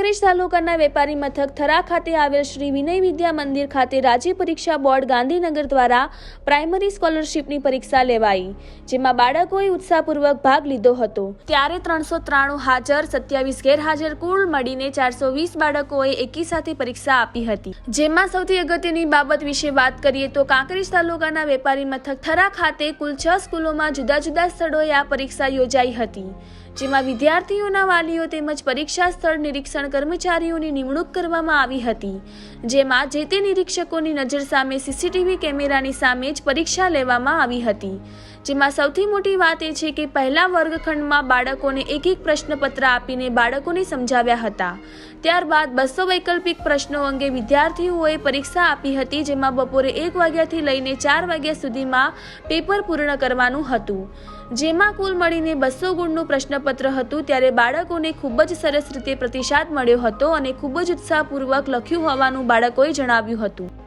તાલુકાના વેપારી મથક થરા ખાતે આવેલ શ્રી વિનય વિદ્યા મંદિર ખાતે રાજ્ય પરીક્ષા બોર્ડ ગાંધીનગર દ્વારા પ્રાઇમરી સ્કોલરશીપની પરીક્ષા લેવાઈ, જેમાં બાળકોએ ઉત્સાહપૂર્વક ભાગ લીધો હતો. ત્યારે ત્રણસો ત્રાણું હાજર, સત્યાવીસ ગેરહાજર કુલ મળીને ચારસો વીસ બાળકોએ એકી સાથે પરીક્ષા આપી હતી. જેમાં સૌથી અગત્યની બાબત વિશે વાત કરીએ તો કાંકરેજ તાલુકાના વેપારી મથક થરા ખાતે કુલ છ સ્કૂલોમાં જુદા જુદા સ્થળોએ આ પરીક્ષા યોજાઈ હતી. જેમાં વિદ્યાર્થીઓના વાલીઓ તેમજ પરીક્ષા સ્થળ નિરીક્ષણ કર્મચારીઓની નિમણૂક કરવામાં આવી હતી. જેમાં જે તે નિરીક્ષકોની નજર સામે સીસીટીવી કેમેરાની સામે જ પરીક્ષા લેવામાં આવી હતી. જેમાં સૌથી મોટી વાત એ છે કે પહેલા વર્ગખંડમાં બાળકોને એક એક પ્રશ્નપત્ર આપીને બાળકોને સમજાવ્યા હતા. ત્યારબાદ બસો વૈકલ્પિક પ્રશ્નો અંગે વિદ્યાર્થીઓએ પરીક્ષા આપી હતી, જેમાં બપોરે એક વાગ્યાથી લઈને ચાર વાગ્યા સુધીમાં પેપર પૂર્ણ કરવાનું હતું. જેમાં કુલ મળીને બસો ગુણનું પ્રશ્નપત્ર હતું, ત્યારે બાળકોને ખૂબ જ સરસ રીતે પ્રતિસાદ મળ્યો હતો અને ખૂબ જ ઉત્સાહપૂર્વક લખ્યું હોવાનું બાળકોએ જણાવ્યું હતું.